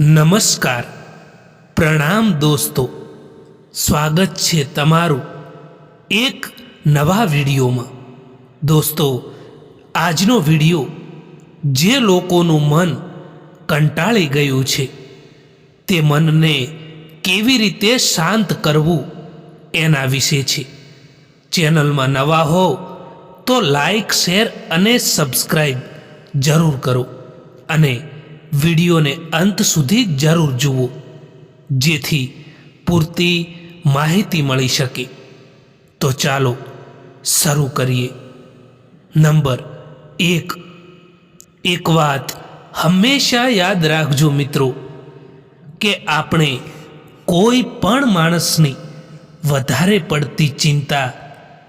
નમસ્કાર. પ્રણામ દોસ્તો. સ્વાગત છે તમારું એક નવા વિડીયોમાં. દોસ્તો, આજનો વીડિયો જે લોકોનું મન કંટાળી ગયું છે, તે મનને કેવી રીતે શાંત કરવું એના વિશે છે. ચેનલમાં નવા હો તો લાઈક, શેર અને સબસ્ક્રાઈબ જરૂર કરો. અને વિડીયોને અંત સુધી જરૂર જુઓ, જેથી પૂરતી માહિતી મળી શકે. તો ચાલો શરૂ કરીએ. નંબર એક. એક વાત હંમેશા યાદ રાખજો મિત્રો, કે આપણે કોઈ પણ માણસની વધારે પડતી ચિંતા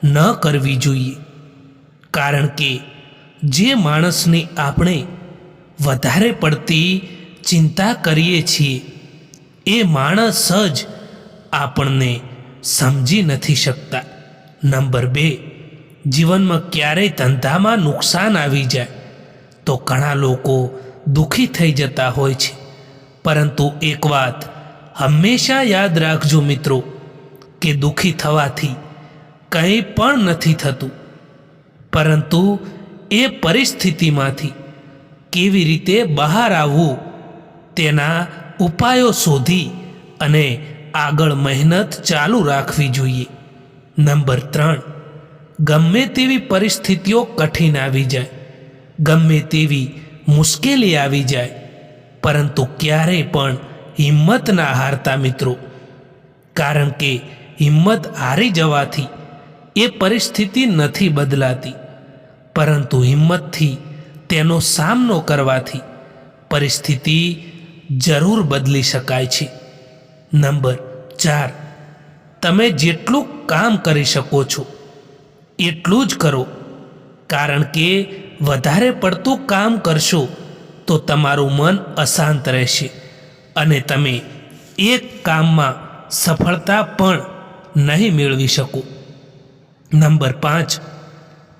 ન કરવી જોઈએ. કારણ કે જે માણસની આપણે વધારે પડતી ચિંતા કરીએ છીએ. એ માણસ જ આપણને સમજી નથી શકતા. નંબર બે, જીવનમાં ક્યારેય ધંધામાં નુકસાન આવી જાય તો ઘણા લોકો દુઃખી થઈ જતા હોય છે. પરંતુ એક વાત હંમેશા યાદ રાખજો મિત્રો, કે દુઃખી થવાથી કંઈ પણ નથી થતું. પરંતુ એ પરિસ્થિતિમાંથી કેવી રીતે બહાર આવવું? તેના ઉપાયો શોધી અને આગળ મહેનત ચાલુ રાખવી જોઈએ. નંબર ત્રણ. ગમે તેવી પરિસ્થિતિઓ કઠિન આવી જાય. ગમે તેવી મુશ્કેલી આવી જાય. પરંતુ ક્યારેય પણ હિંમત ના હારતા મિત્રો. કારણ કે હિંમત હારી જવાથી એ પરિસ્થિતિ નથી બદલાતી. પરંતુ હિંમતથી તેનો સામનો કરવાથી પરિસ્થિતિ જરૂર બદલી શકાય છે. નંબર ચાર. તમે જેટલું કામ કરી શકો છો, એટલું જ કરો. કારણ કે વધારે પડતું કામ કરશો તો તમારું મન અશાંત રહેશે અને તમે એક કામમાં સફળતા પણ નહીં મેળવી શકો. નંબર પાંચ.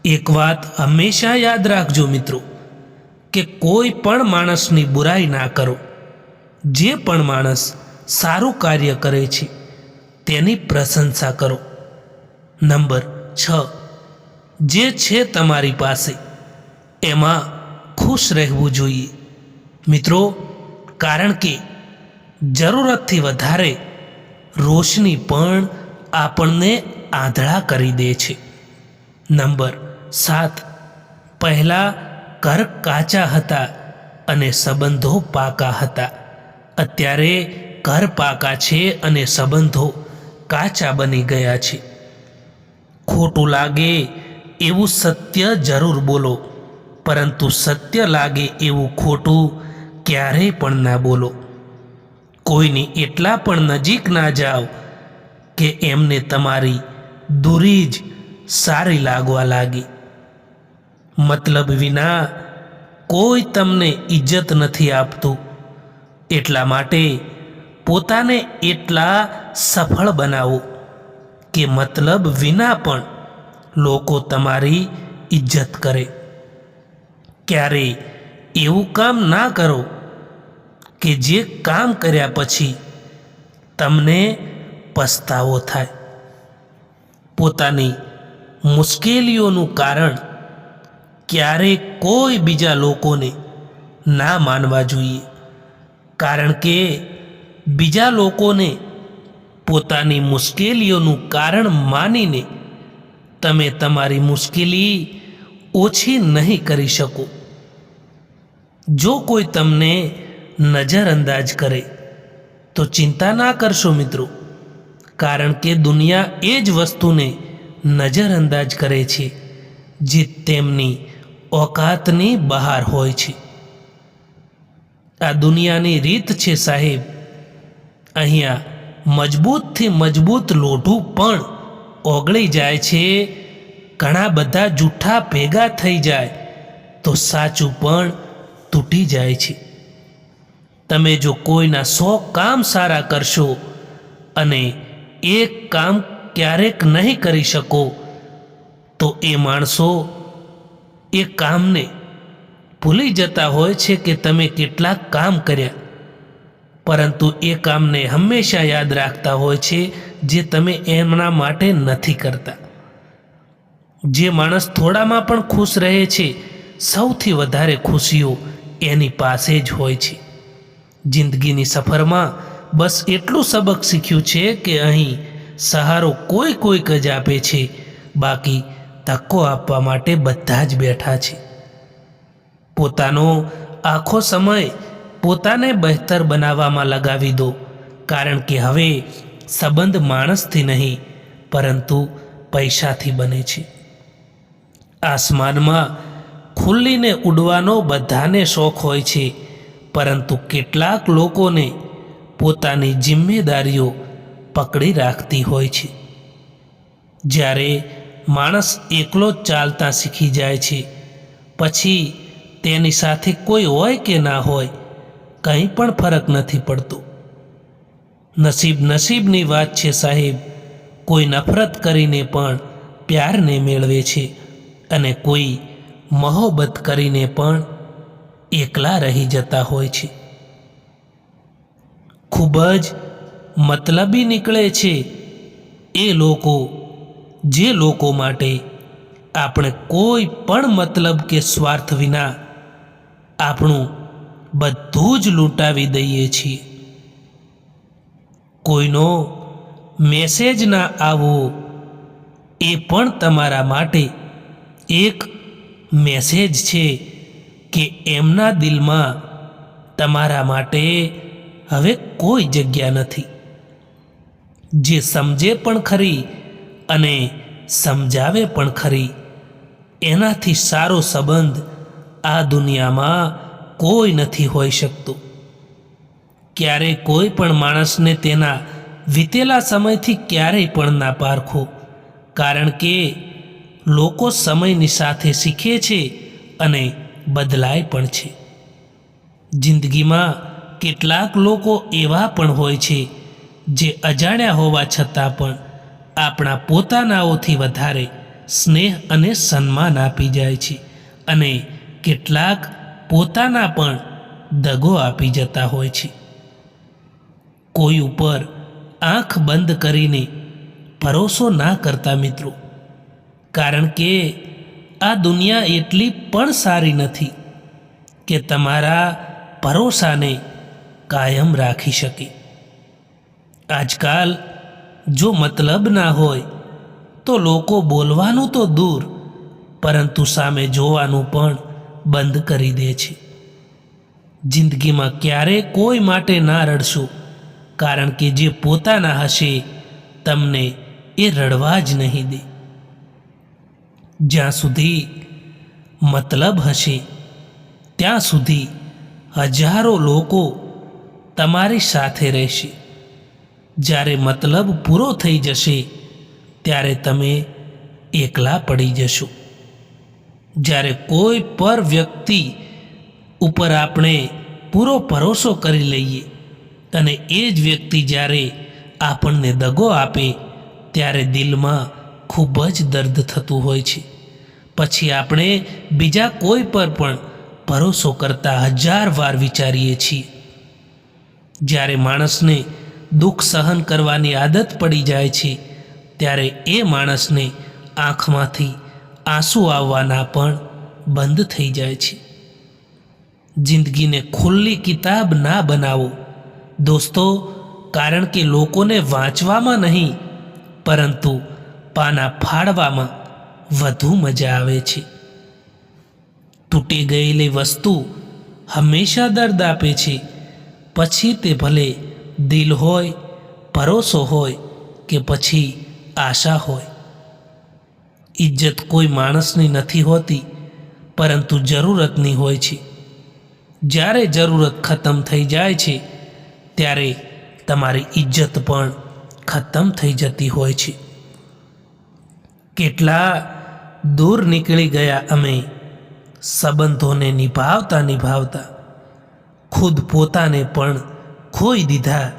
એક વાત હંમેશા યાદ રાખજો મિત્રો. કે કોઈ પણ માણસની બુરાઈ ના કરો. જે પણ માણસ સારું કાર્ય કરે છે, તેની પ્રશંસા કરો. નંબર છ. જે છે તમારી પાસે, એમાં ખુશ રહેવું જોઈએ. મિત્રો, કારણ કે જરૂરતથી વધારે રોશની પણ આપણને આંધળા કરી દે છે. નંબર સાત. પહેલાં ઘર કાચા હતા અને સંબંધો પાકા હતા. અત્યારે ઘર પાકા છે અને સંબંધો કાચા બની ગયા છે. ખોટું લાગે એવું સત્ય જરૂર બોલો, પરંતુ સત્ય લાગે એવું ખોટું ક્યારેય પણ ના બોલો. કોઈની એટલા પણ નજીક ના જાઓ કે એમને તમારી દૂરી જ સારી લાગવા લાગી. મતલબ વિના કોઈ તમને ઇજ્જત નથી આપતું. એટલા માટે પોતાને એટલા સફળ બનાવો કે મતલબ વિના પણ લોકો તમારી ઇજ્જત કરે. ક્યારેય એવું કામ ના કરો કે જે કામ કર્યા પછી તમને પસ્તાવો થાય. પોતાની મુશ્કેલીઓનું કારણ ક્યારેય કોઈ બીજા લોકોને ના માનવા જોઈએ. કારણ કે બીજા લોકોને પોતાની મુશ્કેલીઓનું કારણ માનીને તમે તમારી મુશ્કેલી ઓછી નહીં કરી શકો. જો કોઈ તમને નજરઅંદાજ કરે, તો ચિંતા ના કરશો મિત્રો. કારણ કે દુનિયા એ જ વસ્તુને નજરઅંદાજ કરે છે, જે તેમની ઓકાતની બહાર હોય છે. આ દુનિયાની રીત છે સાહેબ. અહીંયા મજબૂતથી મજબૂત લોઢું પણ ઓગળી જાય છે. ઘણા બધા જૂઠા ભેગા થઈ જાય તો સાચું પણ તૂટી જાય છે. તમે જો કોઈના સો કામ સારા કરશો અને એક કામ ક્યારેક નહીં કરી શકો, તો એ માણસો એ કામને ભૂલી જતા હોય છે કે તમે કેટલાક કામ કર્યા. પરંતુ એ કામને હંમેશા યાદ રાખતા હોય છે જે તમે એમના માટે નથી કરતા. જે માણસ થોડામાં પણ ખુશ રહે છે, સૌથી વધારે ખુશીઓ એની પાસે જ હોય છે. જિંદગીની સફરમાં બસ એટલું સબક શીખ્યું છે કે અહીં સહારો કોઈ કોઈક જ આપે છે, બાકી ધક્કો આપવા માટે બધા જ બેઠા છે. પોતાનો આખો સમય પોતાને બહેતર બનાવવામાં લગાવી દો, કારણ કે હવે સંબંધ માણસથી નહીં, પરંતુ પૈસાથી બને છે. આસમાનમાં ખુલ્લીને ઉડવાનો બધાને શોખ હોય છે, પરંતુ કેટલાક લોકોને પોતાની જિમ્મેદારીઓ પકડી રાખતી હોય છે. જ્યારે માણસ એકલો જ ચાલતા શીખી જાય છે. પછી તેની સાથે કોઈ હોય કે ના હોય, કંઈ પણ ફરક નથી પડતો. નસીબ નસીબની વાત છે સાહેબ, કોઈ નફરત કરીને પણ પ્યારને મેળવે છે અને કોઈ મહોબત કરીને પણ એકલા રહી જતા હોય છે. ખૂબ જ મતલબી નીકળે છે એ લોકો જે લોકો માટે આપણે કોઈ પણ મતલબ કે સ્વાર્થ વિના આપણું બધું જ લૂંટાવી દઈએ છીએ. કોઈનો મેસેજ ના આવવો એ પણ તમારા માટે એક મેસેજ છે કે એમના દિલમાં તમારા માટે હવે કોઈ જગ્યા નથી. જે સમજે પણ ખરી અને સમજાવે પણ ખરી. એનાથી સારો સંબંધ આ દુનિયામાં કોઈ નથી હોઈ શકતો. ક્યારે કોઈ પણ માણસને તેના વીતેલા સમયથી ક્યારેય પણ ના પારખો. કારણ કે લોકો સમયની સાથે શીખે છે અને બદલાય પણ છે. જિંદગીમાં કેટલાક લોકો એવા પણ હોય છે જે અજાણ્યા હોવા છતાં પણ આપણા પોતાનાઓથી વધારે સ્નેહ અને સન્માન આપી જાય છે અને કેટલાક પોતાના પણ દગો આપી જતા હોય છે. કોઈ ઉપર આંખ બંધ કરીને ભરોસો ના કરતા મિત્રો, કારણ કે આ દુનિયા એટલી પણ સારી નથી કે તમારા ભરોસાને કાયમ રાખી શકે. આજકાલ જો મતલબ ના હોય, તો લોકો બોલવાનું તો દૂર, પરંતુ સામે જોવાનું પણ બંધ કરી દે છે. જિંદગીમાં ક્યારે કોઈ માટે ના રડશો, કારણ કે જે પોતાના હશે, તમને એ રડવા જ નહીં દે. જ્યાં સુધી મતલબ હશે, ત્યાં સુધી હજારો લોકો તમારી સાથે રહેશે. જ્યારે મતલબ પૂરો થઈ જશે, ત્યારે તમે એકલા પડી જશો. જ્યારે કોઈ પર વ્યક્તિ ઉપર આપણે પૂરો ભરોસો કરી લઈએ અને એ જ વ્યક્તિ જ્યારે આપણને દગો આપે, ત્યારે દિલમાં ખૂબ જ દર્દ થતું હોય છે. પછી આપણે બીજા કોઈ પર પણ ભરોસો કરતા હજાર વાર વિચારીએ છીએ. જ્યારે માણસને દુઃખ સહન કરવાની આદત પડી જાય છે, ત્યારે એ માણસને આંખમાંથી આંસુ આવવાના પણ બંધ થઈ જાય છે. જિંદગીને ખુલ્લી કિતાબ ના બનાવો. દોસ્તો, કારણ કે લોકોને વાંચવામાં નહીં, પરંતુ પાના ફાડવામાં વધુ મજા આવે છે. તૂટી ગયેલી વસ્તુ હંમેશા દર્દ આપે છે, પછી તે ભલે દિલ હોય ભરોસો હોય કે પછી આશા હોય. ઇજ્જત કોઈ માણસની નથી હોતી, પરંતુ જરૂરતની હોય છે. જ્યારે જરૂરત ખતમ થઈ જાય છે, ત્યારે તમારી ઇજ્જત પણ ખતમ થઈ જતી હોય છે. કેટલા દૂર નીકળી ગયા અમે, સંબંધોને નિભાવતા નિભાવતા ખુદ પોતાને પણ ખોઈ દીધા,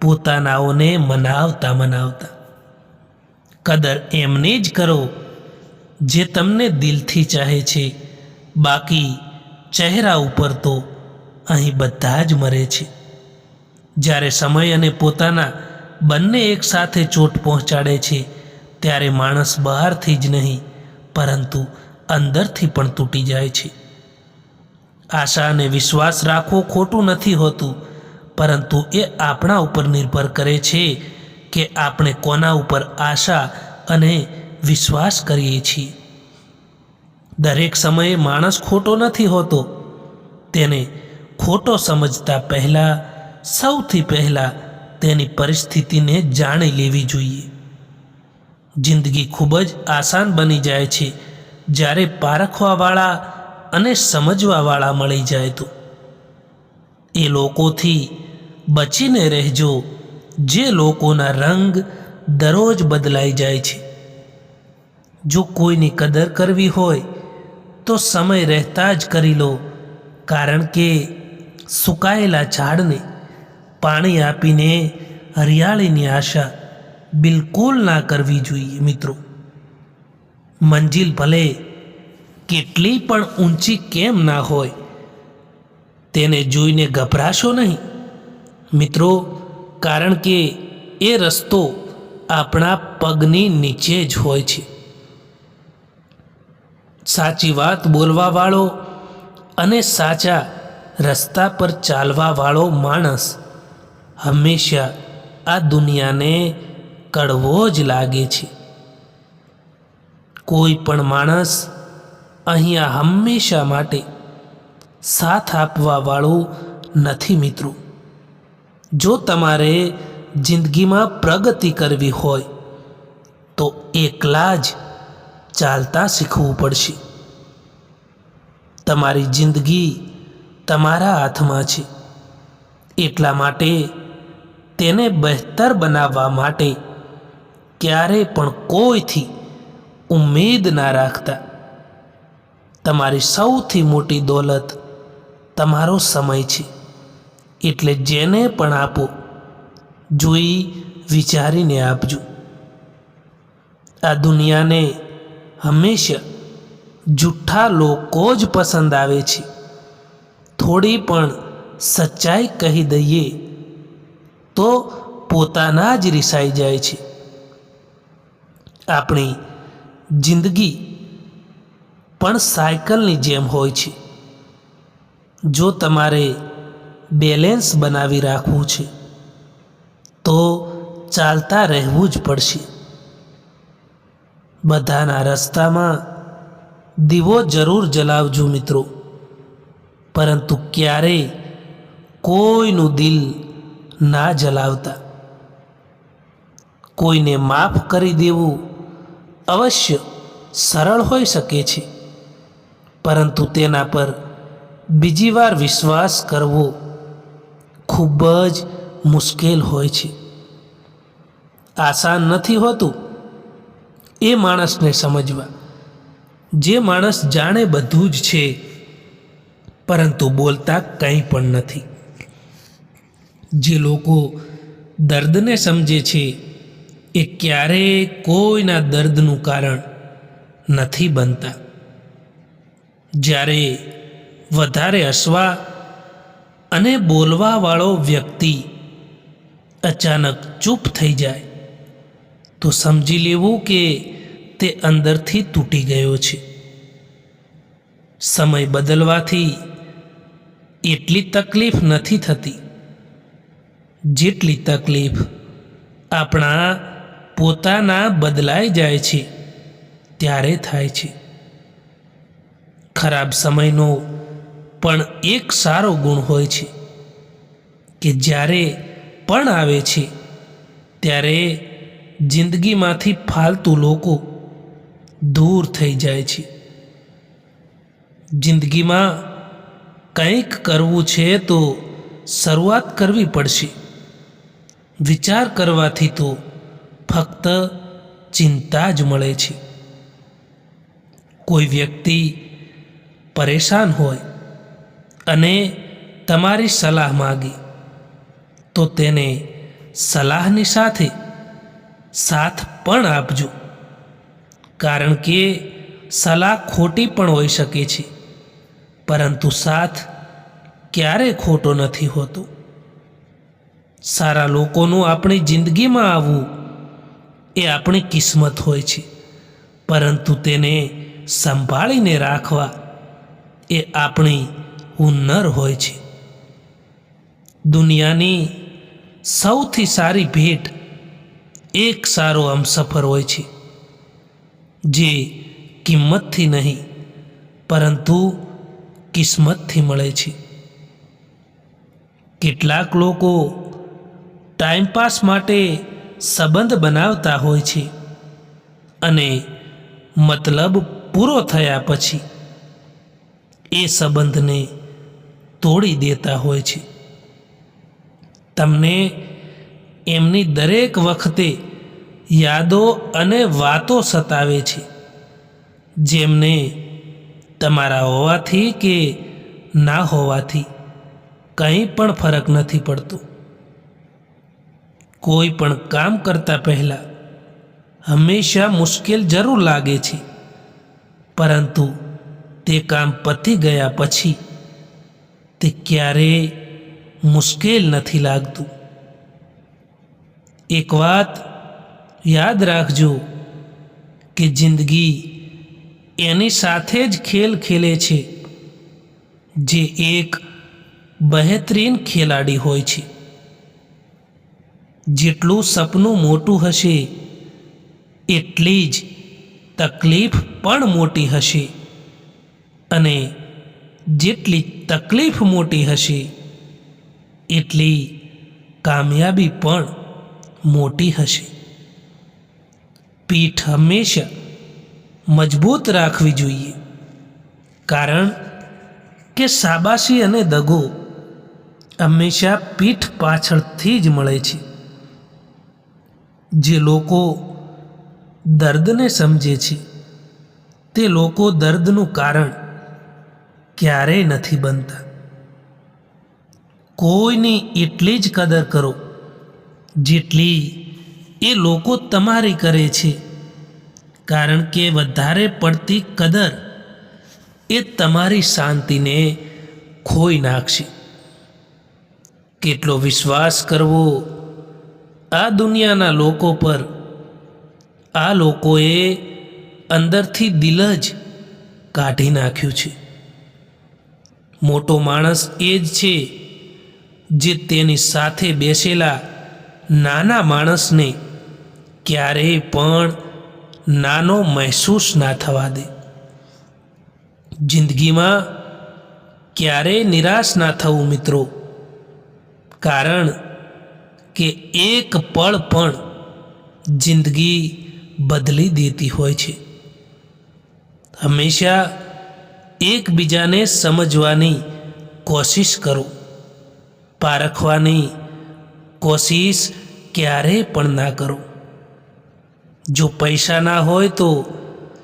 પોતાનાઓને મનાવતા મનાવતા. કદર એમને જ કરો, જે તમને દિલથી ચાહે છે. બાકી ચહેરા ઉપર તો અહીં બધા જ મરે છે. જ્યારે સમય અને પોતાના બંને એકસાથે ચોટ પહોંચાડે છે, ત્યારે માણસ બહારથી જ નહીં, પરંતુ અંદરથી પણ તૂટી જાય છે. આશા અને વિશ્વાસ રાખવો ખોટું નથી હોતું. પરંતુ એ આપણા ઉપર નિર્ભર કરે છે કે આપણે કોના ઉપર આશા અને વિશ્વાસ કરીએ છીએ. દરેક સમયે માણસ ખોટો નથી હોતો. તેને ખોટો સમજતા પહેલાં, સૌથી પહેલાં તેની પરિસ્થિતિને જાણી લેવી જોઈએ. જિંદગી ખૂબ જ આસાન બની જાય છે જ્યારે પારખવાવાળા અને સમજવાવાળા મળી જાય તો. એ લોકોથી બચીને રહેજો. જે લોકોના રંગ દરરોજ બદલાઈ જાય છે. જો કોઈની કદર કરવી હોય, તો સમય રહેતા જ કરી લો. કારણ કે સુકાયેલા ઝાડને પાણી આપીને હરિયાળીની આશા બિલકુલ ના કરવી જોઈએ મિત્રો. મંજિલ ભલે કેટલી પણ ઊંચી કેમ ના હોય, તેને જોઈને ગભરાશો નહીં. મિત્રો, કારણ કે એ રસ્તો આપણા પગની નીચે જ હોય છે. સાચી વાત બોલવાવાળો અને સાચા રસ્તા પર ચાલવાવાળો માણસ હંમેશા આ દુનિયાને કડવો જ લાગે છે. કોઈ પણ માણસ અહીંયા હંમેશા માટે સાથ આપવાવાળું નથી મિત્રો. જો તમારે જિંદગીમાં પ્રગતિ કરવી હોય, તો એકલા જ ચાલતા શીખવું પડશે. તમારી જિંદગી તમારા હાથમાં છે. એટલા માટે તેને બહેતર બનાવવા માટે ક્યારે પણ કોઈથી ઉમેદ ના રાખતા. તમારી સૌથી મોટી દોલત તમારો સમય છે. એટલે જેને પણ આપો, જોઈ વિચારીને આપજો. આ દુનિયાને હંમેશા જુઠ્ઠા લોકો જ પસંદ આવે છે. થોડી પણ સચ્ચાઈ કહી દઈએ તો પોતાના જ રિસાઈ જાય છે. આપણી જિંદગી પણ સાયકલની જેમ હોય છે. જો તમારે બેલેન્સ બનાવી રાખવું છે, તો ચાલતા રહેવું જ પડશે. બધાના રસ્તામાં દીવો જરૂર જલાવજો મિત્રો, પરંતુ ક્યારેય કોઈનું દિલ ના જલાવતા. કોઈને માફ કરી દેવું અવશ્ય સરળ હોઈ શકે છે, પરંતુ તેના પર બીજી વાર વિશ્વાસ કરવો ખૂબ જ મુશ્કેલ હોય છે. આસાન નથી હોતું એ માણસને સમજવા. જે માણસ જાણે બધું જ છે, પરંતુ બોલતા કંઈ પણ નથી. જે લોકો દર્દને સમજે છે, એ ક્યારેય કોઈના દર્દનું કારણ નથી બનતા. જ્યારે વધારે હસવા અને બોલવાવાળો વ્યક્તિ અચાનક ચૂપ થઈ જાય, તો સમજી લેવું કે તે અંદરથી તૂટી ગયો છે. સમય બદલવાથી એટલી તકલીફ નથી થતી જેટલી તકલીફ આપણા પોતાના બદલાઈ જાય છે, ત્યારે થાય છે. ખરાબ સમયનો પણ એક સારો ગુણ હોય છે કે જ્યારે પણ આવે છે, ત્યારે જિંદગીમાંથી ફાલતુ લોકો દૂર થઈ જાય છે. જિંદગીમાં કંઈક કરવું છે તો શરૂઆત કરવી પડશે. વિચાર કરવાથી તો ફક્ત ચિંતા જ મળે છે. કોઈ વ્યક્તિ પરેશાન હોય અને તમારી સલાહ માગી, તો તેને સલાહની સાથે સાથ પણ આપજો. કારણ કે સલાહ ખોટી પણ હોઈ શકે છે, પરંતુ સાથ ક્યારે ખોટો નથી હોતો. સારા લોકોનું આપણી જિંદગીમાં આવવું એ આપણી કિસ્મત હોય છે, પરંતુ તેને સંભાળીને રાખવા એ આપણી હુન્નર હોય છે. દુનિયાની સૌથી સારી ભેટ એક સારો હમસફર હોય છે. જે કિંમતથી નહીં, પરંતુ કિસ્મતથી મળે છે. કેટલાક લોકો ટાઈમપાસ માટે સંબંધ બનાવતા હોય છે અને મતલબ પૂરો થયા પછી એ સંબંધને તોડી દેતા હોય છે. તમને એમની દરેક વખતે યાદો અને વાતો સતાવે છે. જેમને તમારા હોવાથી કે ના હોવાથી કંઈ પણ ફરક નથી પડતો. કોઈ પણ કામ કરતા પહેલાં હંમેશા મુશ્કેલ જરૂર લાગે છે. પરંતુ તે કામ પતી ગયા પછી તે ક્યારેય મુશ્કેલ નથી લાગતું. એક વાત યાદ રાખજો કે જિંદગી એની સાથે જ ખેલ ખેલે છે. જે એક બહેતરીન ખેલાડી હોય છે. જેટલું સપનું મોટું હશે, એટલી જ તકલીફ પણ મોટી હશે. અને જેટલી તકલીફ મોટી હશે, એટલી કામયાબી પણ મોટી હશે. પીઠ હંમેશા મજબૂત રાખવી જોઈએ, કારણ કે શાબાશી અને દગો હંમેશા પીઠ પાછળથી જ મળે છે. જે લોકો દર્દને સમજે છે, તે લોકો દર્દનું કારણ ક્યારેય નથી બનતા. કોઈની એટલી જ કદર કરો, જેટલી એ લોકો તમારી કરે છે. કારણ કે વધારે પડતી કદર એ તમારી શાંતિને ખોઈ નાખશે. કેટલો વિશ્વાસ કરવો આ દુનિયાના લોકો પર, આ લોકોએ અંદરથી દિલ જ કાઢી નાખ્યું છે. મોટો માણસ એ જ છે, જે તેની સાથે બેસેલા નાના માણસને ક્યારેય પણ નાનો મહેસૂસ ના થવા દે. જિંદગીમાં ક્યારેય નિરાશ ના થવું મિત્રો, કારણ કે એક પળ પણ જિંદગી બદલી દેતી હોય છે. હંમેશા એકબીજાને સમજવાની કોશિશ કરો. પારખવાની કોશિશ ક્યારેય પણ ના કરો. જો પૈસા ના હોય તો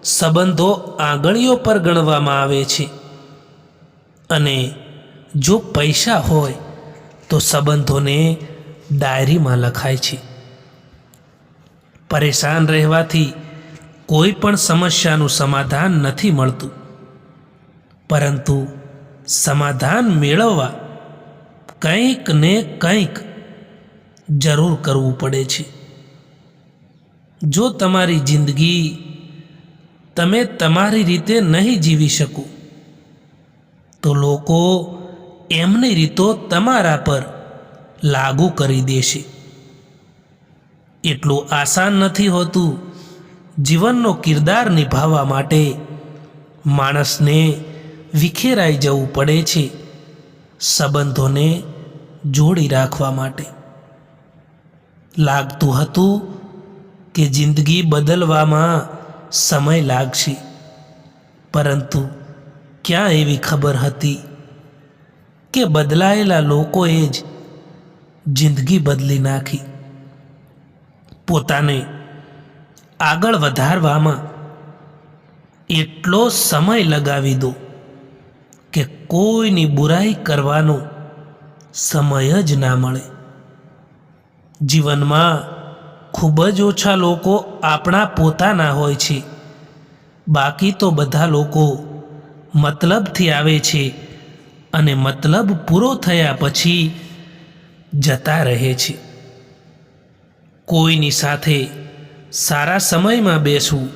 સંબંધો આંગળીઓ પર ગણવામાં આવે છે. અને જો પૈસા હોય તો સંબંધોને ડાયરીમાં લખાય છે. પરેશાન રહેવાથી કોઈ પણ સમસ્યાનું સમાધાન નથી મળતું. પરંતુ સમાધાન મેળવવા કંઈક ને કંઈક જરૂર કરવું પડે છે. જો તમારી જિંદગી તમે તમારી રીતે નહીં જીવી શકો, તો લોકો એમની રીતો તમારા પર લાગુ કરી દેશે. એટલું આસાન નથી હોતું જીવનનો કિરદાર નિભાવવા માટે માણસને વિખેરાઈ જવું પડે છે સંબંધોને જોડી રાખવા માટે. લાગતું હતું કે જિંદગી બદલવામાં સમય લાગશે, પરંતુ ક્યાં એવી ખબર હતી કે બદલાયેલા લોકોએ જ જિંદગી બદલી નાખી. પોતાને આગળ વધારવામાં એટલો સમય લગાવી દો. કે કોઈની બુરાઈ કરવાનો સમય જ ના મળે. જીવનમાં ખૂબ જ ઓછા લોકો આપણા પોતાના હોય છે. બાકી તો બધા લોકો મતલબથી આવે છે અને મતલબ પૂરો થયા પછી જતા રહે છે. કોઈની સાથે સારા સમયમાં બેસવું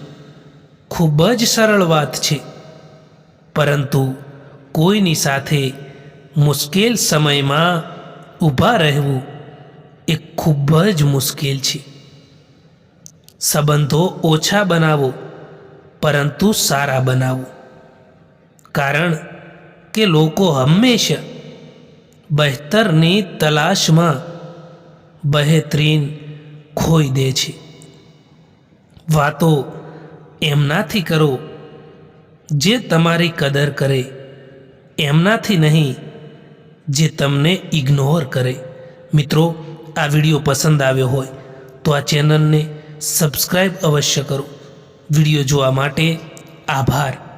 ખૂબ જ સરળ વાત છે. પરંતુ કોઈની સાથે મુશ્કેલ સમયમાં ઊભા રહેવું એ ખૂબ જ મુશ્કેલ છે. સંબંધો ઓછા બનાવો, પરંતુ સારા બનાવો. કારણ કે લોકો હંમેશા બહેતરની તલાશમાં બહેતરીન ખોઈ દે છે. વાતો એમનાથી કરો જે તમારી કદર કરે. એમનાથી નહીં જે તમને ઇગ્નોર કરે. મિત્રો, આ વીડિયો પસંદ આવ્યો હોય તો આ ચેનલને સબસ્ક્રાઈબ અવશ્ય કરો. વીડિયો જોવા માટે આભાર.